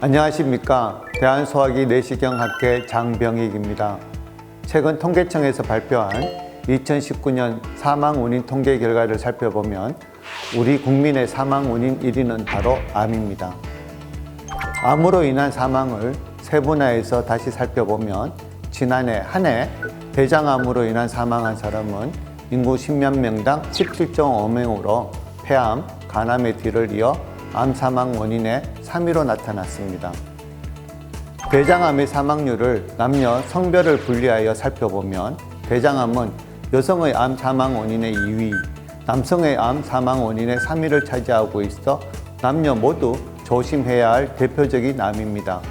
안녕하십니까. 대한소화기 내시경학회 장병익입니다. 최근 통계청에서 발표한 2019년 사망 원인 통계 결과를 살펴보면 우리 국민의 사망 원인 1위는 바로 암입니다. 암으로 인한 사망을 세분화해서 다시 살펴보면 지난해 한 해 대장암으로 인한 사망한 사람은 인구 10만 명당 17.5명으로 폐암, 간암의 뒤를 이어 암 사망 원인의 3위로 나타났습니다. 대장암의 사망률을 남녀 성별을 분리하여 살펴보면 대장암은 여성의 암 사망 원인의 2위, 남성의 암 사망 원인의 3위를 차지하고 있어 남녀 모두 조심해야 할 대표적인 암입니다.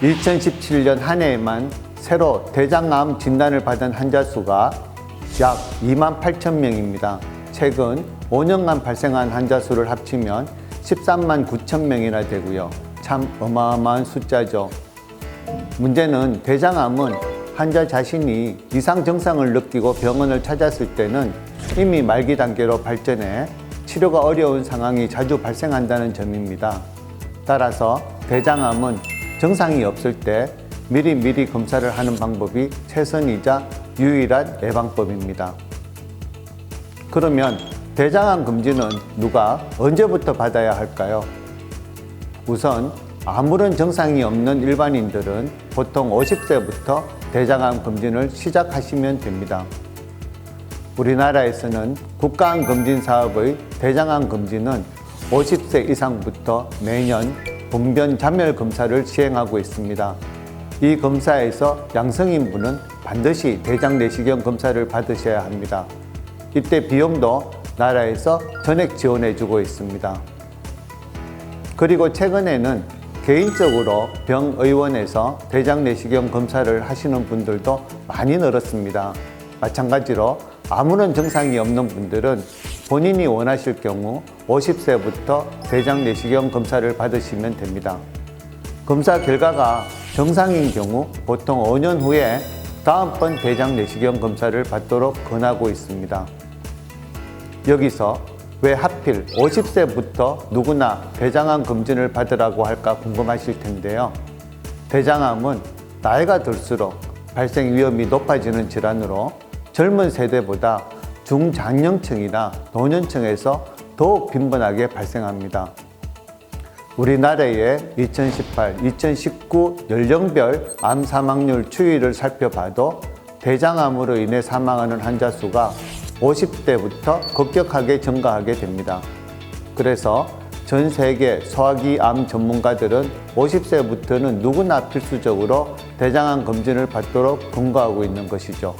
2017년 한 해에만 새로 대장암 진단을 받은 환자 수가 약 2만 8천 명입니다. 최근 5년간 발생한 환자 수를 합치면 13만 9천 명이나 되고요. 참 어마어마한 숫자죠. 문제는 대장암은 환자 자신이 이상 증상을 느끼고 병원을 찾았을 때는 이미 말기 단계로 발전해 치료가 어려운 상황이 자주 발생한다는 점입니다. 따라서 대장암은 증상이 없을 때 미리 미리 검사를 하는 방법이 최선이자 유일한 예방법입니다. 그러면 대장암 검진은 누가 언제부터 받아야 할까요? 우선 아무런 증상이 없는 일반인들은 보통 50세부터 대장암 검진을 시작하시면 됩니다. 우리나라에서는 국가암 검진 사업의 대장암 검진은 50세 이상부터 매년 분변 잔멸 검사를 시행하고 있습니다. 이 검사에서 양성인 분은 반드시 대장 내시경 검사를 받으셔야 합니다. 이때 비용도 나라에서 전액 지원해주고 있습니다. 그리고 최근에는 개인적으로 병의원에서 대장 내시경 검사를 하시는 분들도 많이 늘었습니다. 마찬가지로 아무런 증상이 없는 분들은 본인이 원하실 경우 50세부터 대장 내시경 검사를 받으시면 됩니다. 검사 결과가 정상인 경우 보통 5년 후에 다음번 대장 내시경 검사를 받도록 권하고 있습니다. 여기서 왜 하필 50세부터 누구나 대장암 검진을 받으라고 할까 궁금하실 텐데요. 대장암은 나이가 들수록 발생 위험이 높아지는 질환으로 젊은 세대보다 중장년층이나 노년층에서 더욱 빈번하게 발생합니다. 우리나라의 2018, 2019 연령별 암 사망률 추이를 살펴봐도 대장암으로 인해 사망하는 환자 수가 50대부터 급격하게 증가하게 됩니다. 그래서 전 세계 소화기 암 전문가들은 50세부터는 누구나 필수적으로 대장암 검진을 받도록 권고하고 있는 것이죠.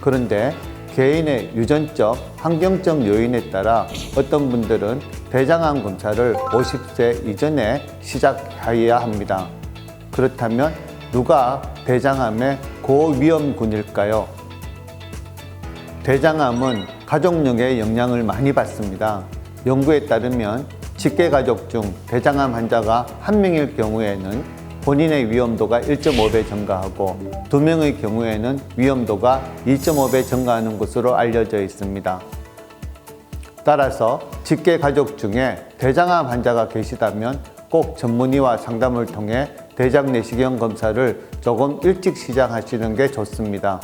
그런데 개인의 유전적, 환경적 요인에 따라 어떤 분들은 대장암 검사를 50세 이전에 시작해야 합니다. 그렇다면 누가 대장암의 고위험군일까요? 대장암은 가족력에 영향을 많이 받습니다. 연구에 따르면 직계 가족 중 대장암 환자가 한 명일 경우에는 본인의 위험도가 1.5배 증가하고 두 명의 경우에는 위험도가 2.5배 증가하는 것으로 알려져 있습니다. 따라서 직계 가족 중에 대장암 환자가 계시다면 꼭 전문의와 상담을 통해 대장 내시경 검사를 조금 일찍 시작하시는 게 좋습니다.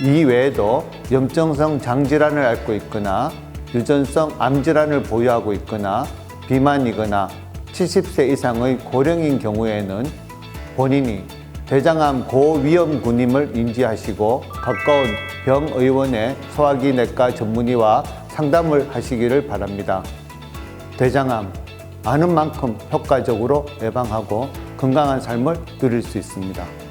이 외에도 염증성 장질환을 앓고 있거나 유전성 암질환을 보유하고 있거나 비만이거나 70세 이상의 고령인 경우에는 본인이 대장암 고위험군임을 인지하시고 가까운 병의원의 소화기 내과 전문의와 상담을 하시기를 바랍니다. 대장암 아는 만큼 효과적으로 예방하고 건강한 삶을 누릴 수 있습니다.